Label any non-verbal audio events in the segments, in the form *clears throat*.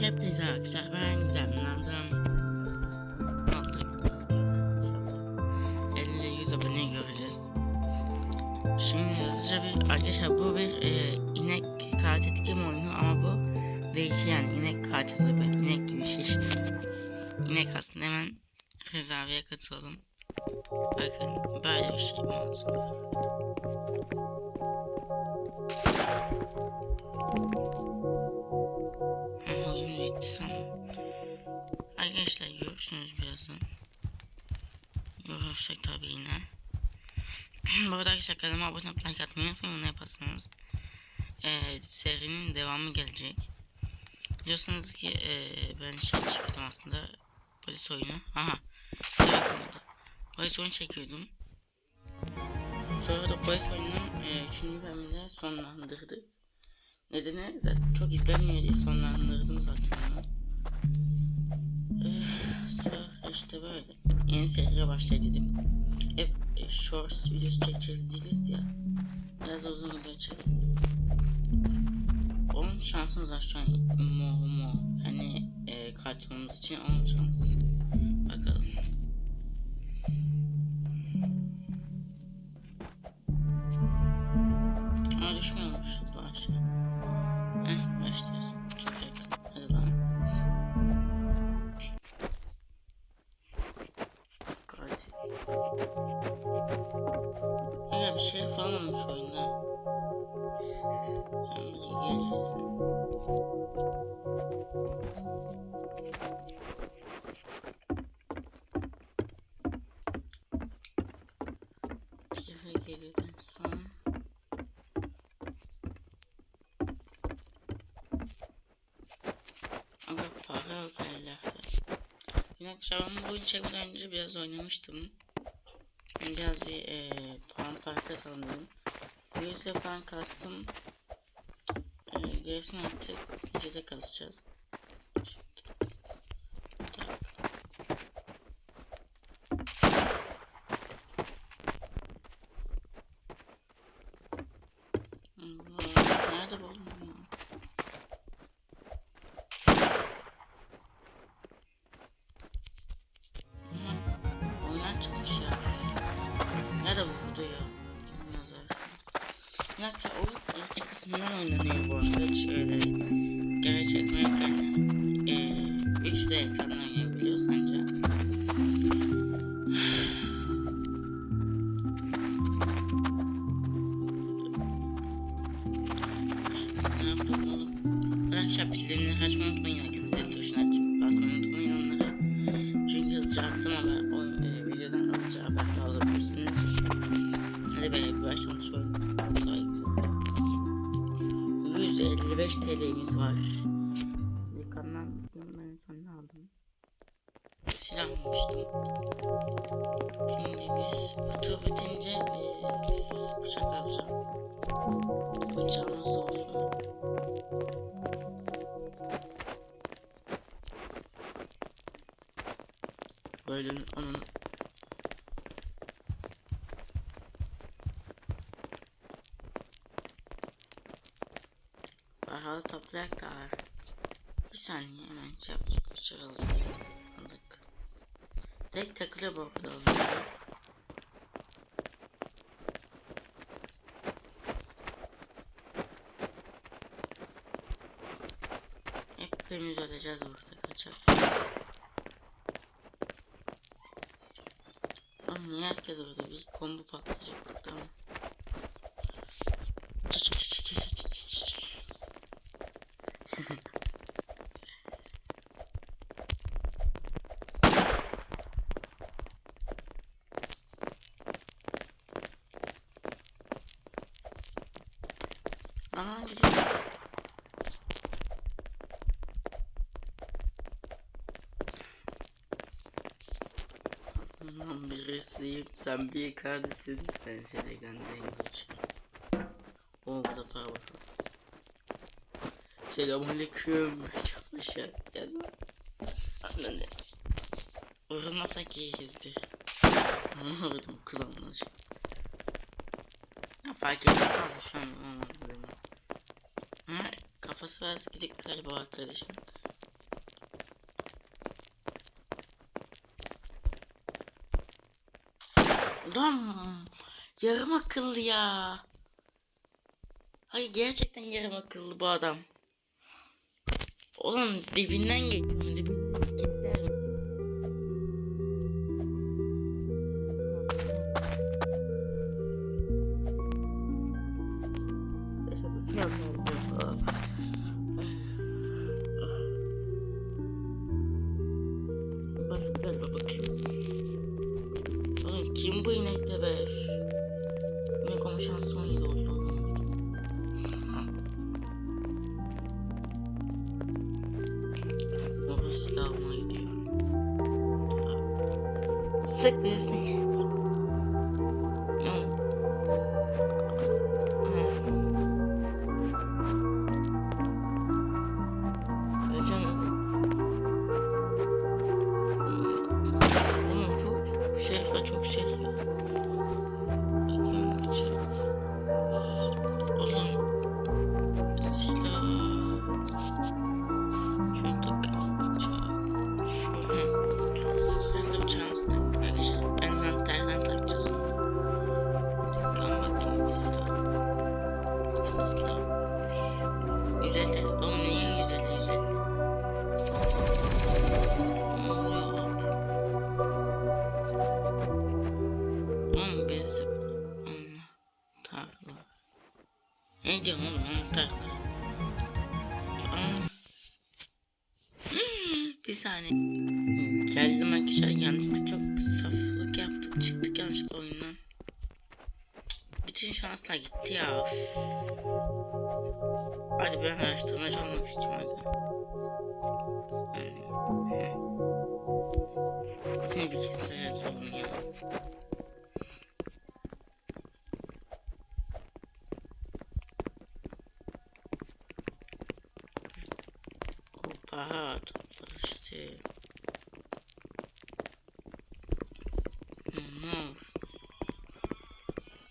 Hepinize arkadaşlar ben Gizem'in aldım. Aldık. 50-100 abone göreceğiz. Şimdi hızlıca bir arkadaşlar bu bir e, inek katil game oyunu ama bu değişik yani inek katili böyle inek gibi bir şey işte. İnek aslında hemen rezerveye katılalım. Bakın böyle bir şey maalesef. Bitti sanırım. Arkadaşlar görürsünüz birazdan. Görürsek tabii yine. *clears throat* Bu arada arkadaşlar kanalıma abone olup like atmayı unutmayın onu yaparsanız. Ee, serinin devamı gelecek. Biliyorsunuz ki ee, ben şey çekiyordum aslında. Polis oyunu. Aha. Polis oyunu çekiyordum. Sonra da polis oyununun 3. bölümünde sonlandırdık. Nedeni zaten çok izlenmiyor diye sonlandırdım zaten onu. Ee, sonra işte böyle. Yeni seriye başladım. Hep e, shorts videosu çekeceğiz değiliz ya. Biraz uzun video çekelim. Onun şansımız var şu an. Mo mo. Yani e, kartonumuz için onun şansı. Bakalım. Bir şey olmuş oyunda. Sen bir gelirsin. Bir gelirden sonra. Para yok herhalde. Yine akşam oyunu çekmeden önce biraz oynamıştım. Biraz bir e, sanırım. Bu yüzden puan kastım. E, gerisini artık videoda kasacağız. Gerçi oyun ilk kısmından oynanıyor bu arada. Hiç öyle gerçek ekranı. Ee, 3D ekranı oynayabiliyoruz anca. *sighs* Ne yaptım oğlum? Arkadaşlar pillerini açmayı unutmayın. Herkes zil tuşuna aç- basmayı unutmayın onları. Çünkü hızlıca attım ama 155 TL'miz var. Dükkandan ben sonra aldım. Silah almıştım. Şimdi biz bu tur bitince e, biz bıçak alacağım. Bıçağımız olsun. Böyle onun toprak da var. Bir saniye hemen çabuk çıkaralım. Aldık. Tek takılı bu arada oluyor. Hepimiz öleceğiz burada kaçak. Oğlum niye herkes orada bir kombo patlayacak burada ama. Aa gidiyor. Lan birisiyim sen bir kardeşsin. Ben seni göndereyim O burada para var Selamünaleyküm. Aşağı gel lan. Anne Vurulmasak iyiyizdi Onu vurdum kulağımdan şey. Ya fark etmez lazım şu an onu vurdum kafası biraz gidik galiba arkadaşım Ulan yarım akıllı ya. Hayır gerçekten yarım akıllı bu adam. Ulan dibinden geçiyor. Dibinden inekte be? İnek olma şansı 17 oldu. Orası silah almaya gidiyor. Sık bir anahtarlar. Ne diyorsun oğlum anahtarlar? Aa. Bir saniye. Geldim arkadaşlar yanlışlıkla çok saflık yaptık çıktık yanlışlıkla oyundan. Bütün şanslar gitti ya. Hadi ben araştırmacı olmak istiyorum hadi. Seni bir keseceğiz oğlum ya. Toplar işte. Olur.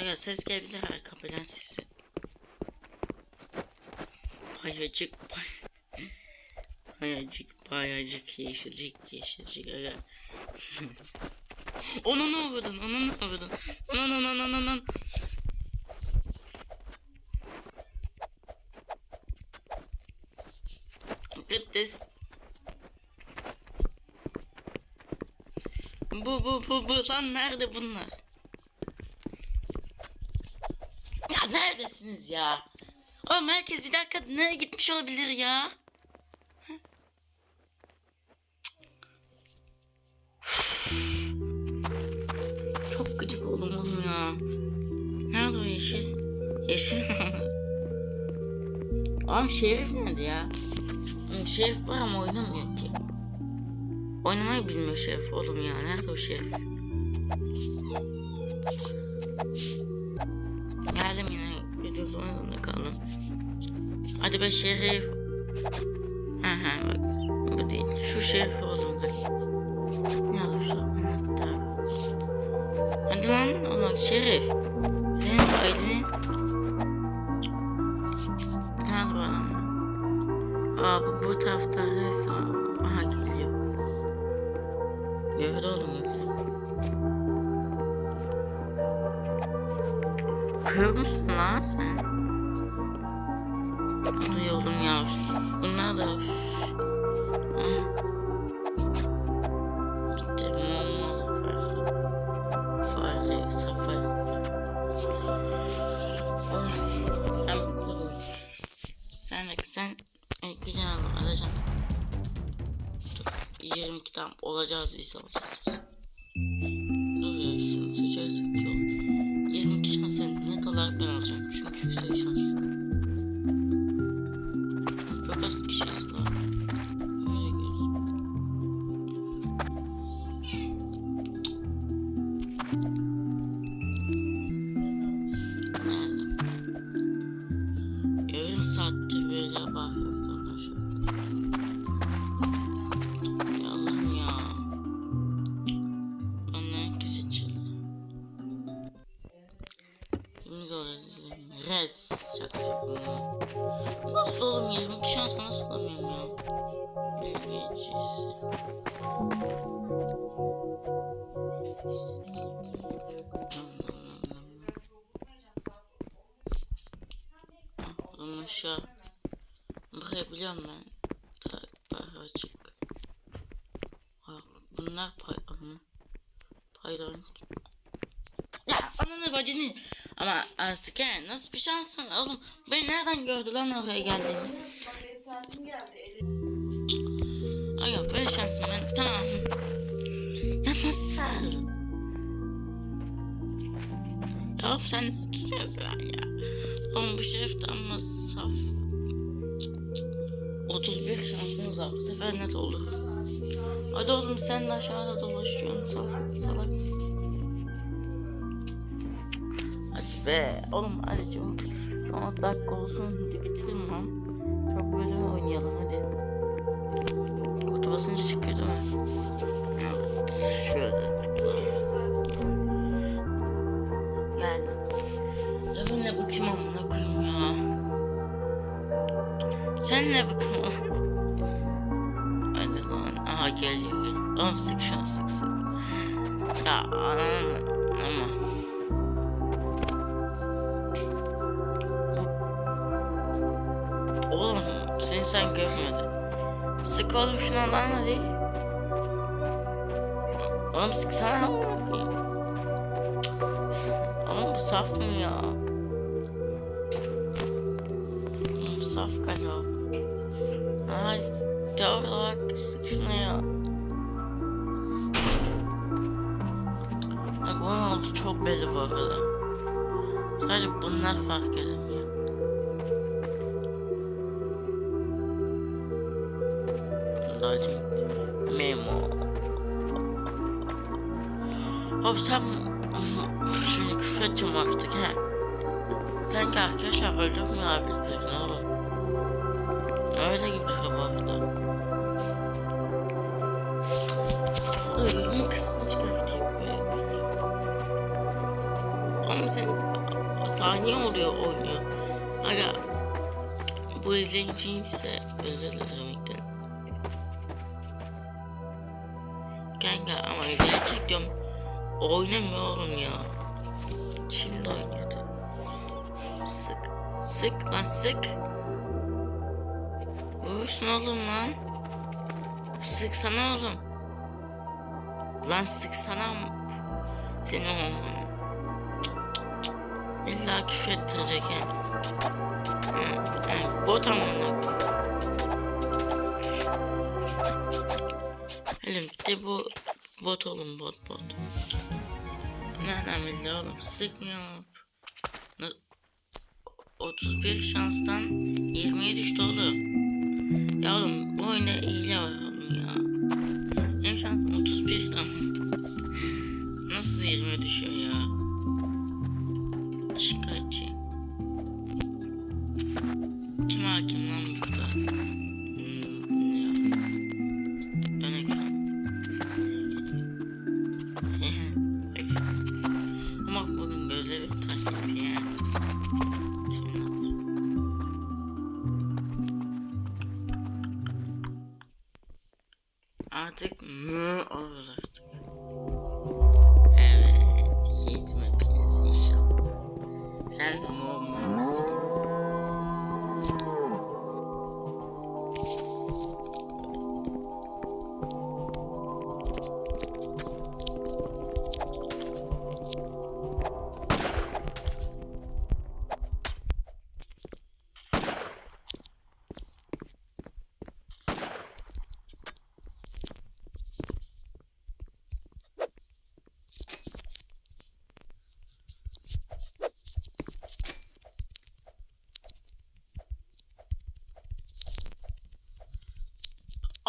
Aga ses gelebilir ha kapıdan sesi. Bayacık bay. Bayacık bayacık yeşilcik yeşilcik aga. *laughs* onu ne vurdun onu ne vurdun onu onu onu onu Gıddız. Bu bu bu bu lan nerede bunlar? Ya neredesiniz ya? Oğlum herkes bir dakika nereye gitmiş olabilir ya? Çok gıcık oldum oğlum ya. Nerede o yeşil? Yeşil. *laughs* Oğlum Şerif nerede ya? Oğlum Şerif var ama oynamıyor ki. Oynamayı bilmiyor Şerif oğlum ya. Nerede o Şerif? Geldim yine. Dur zorunda kaldım. Hadi be Şerif. Ha ha bak. Bu değil. Şu Şerif oğlum. Ne olur şu anahtar. Hadi lan oğlum Şerif. Senin elini. Nerede bu adam? Aa bu, bu tarafta resmen. Aha geliyor. Nerede oğlum ya? Kör müsün lan sen? Oğlum ya. Bunlar da... Sen oğlum. Sen Sen ekleyeceksin oğlum. Alacaksın. Dur. 22 tam olacağız biz olacağız biz. Dur ya şunu seçersek olur. 22 şans sen net olarak ben alacağım. Çünkü yüksek şans. Çok az kişiyiz lan. Yarım saattir böyle bakıyorum Burayı biliyorum ben. Bari açık. Bunlar pay. Paylan. Ya ananı bacını. Ama artık he nasıl bir şansın oğlum. Beni nereden gördü lan oraya geldiğimi. Ay yok böyle şansım ben tamam. Ya nasıl? Ya oğlum sen ne tutuyorsun lan ya? Oğlum bu şerif de ama saf. 31 şansımız var. Bu sefer net olur. Hadi oğlum sen de aşağıda dolaşıyorsun. Salak, salak mısın? Hadi be. Oğlum hadi çabuk. Şu an dakika olsun. Hadi bitirelim lan. Çok bölüm oynayalım Hadi lan. Aha geliyor. geliyor. Oğlum sık şunu sık sık. Ya ananı ama. Oğlum seni sen görmedin. Sık oğlum şuna lan hadi. Oğlum sıksana amına koyayım. Oğlum bu saf mı ya? Doğru bak sık şuna ya. Bak onun oldu çok belli bu arada. Sadece bunlar fark edilmiyor. Lazım. Memo. Hop sen *laughs* şimdi küfür edeceğim artık he. Sanki arkadaşlar öldürmüyorlar birbirini saniye oluyor oynuyor. Aga bu izleyiciyse özür dilerim ilkten. Kanka ama gerçekten oynamıyor oğlum ya. Şimdi oynuyordu. Sık. Sık lan sık. Vurursun oğlum lan. Sıksana oğlum. Lan sıksana. Seni oğlum. İlla küfür ettirecek yani. Hı, Bot amına. Hele bir bu bot oğlum bot bot. Nereden bildi oğlum? Sıkmıyor. Na- 31 şanstan 20'ye düştü oğlum. Ya oğlum bu oyunda hile var oğlum ya. Benim şansım 31 ama. Nasıl 20'ye düşüyor ya? Şikayetçi. Kim hakim lan burada? Hmm, ne ya? Ön ekran. *laughs* Bugün gözleri takip ya. Artık mü oluruz Sen mu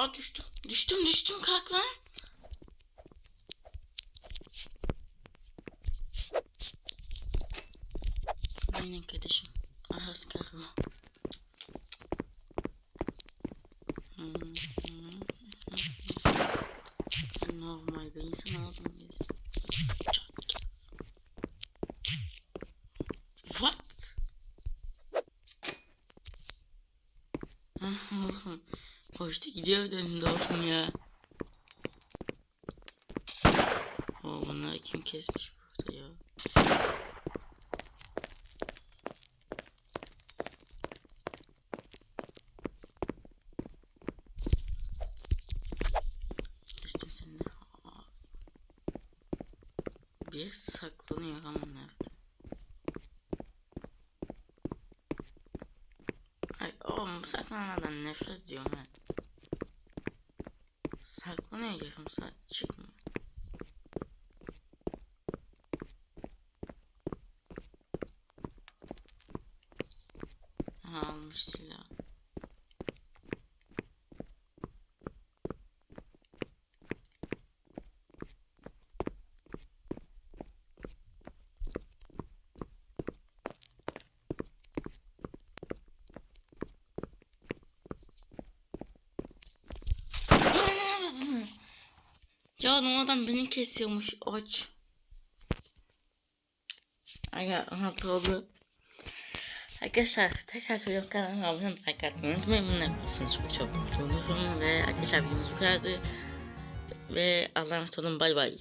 Aa düştüm. Düştüm düştüm kalk lan. Aynen kardeşim. Aha skarma. Normal bir insan aldım işte gidiyor dedim dostum ya. Oo bunlar kim kesmiş burada ya? Kestim seni de. Bir saklanıyor ama nerede? Ay oğlum bu saklanmadan nefret diyorum ben. Saklanıyor yarım saat çıkmıyor. Adam adam beni kesiyormuş aç. Aga anlatıldı. Arkadaşlar tekrar söylüyorum kanalıma abone olmayı like atmayı unutmayın. Bunu yaparsanız çok çok mutlu olurum. Ve arkadaşlar videomuz bu kadardı. Ve Allah'a emanet olun bay bay.